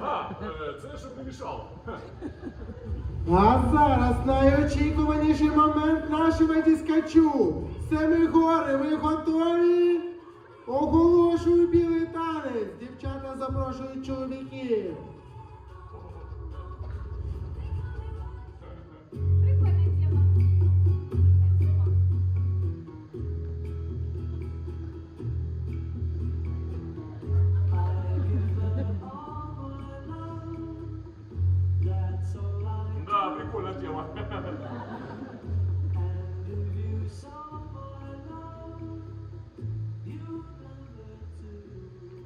А, е, це щоб не мішало. А зараз найочікуваніший момент нашого діскачу. гори, ви готові? Оголошую білий танець. Дівчата запрошують чоловіків. Да, прикольная тема.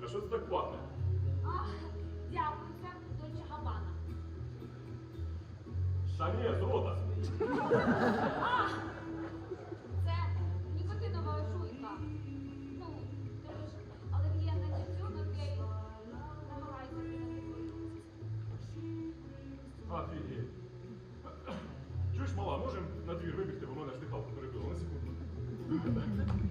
А що це так пахне? А, дякую, це Дольче Габана. Шане з рота. А, це нікотинова жуйка. Ну, дуже ж алергія на тютюн, окей. Намагайся. Офігеть. Можемо на двір вибігти, бо мене ж дихалку перебило на секунду.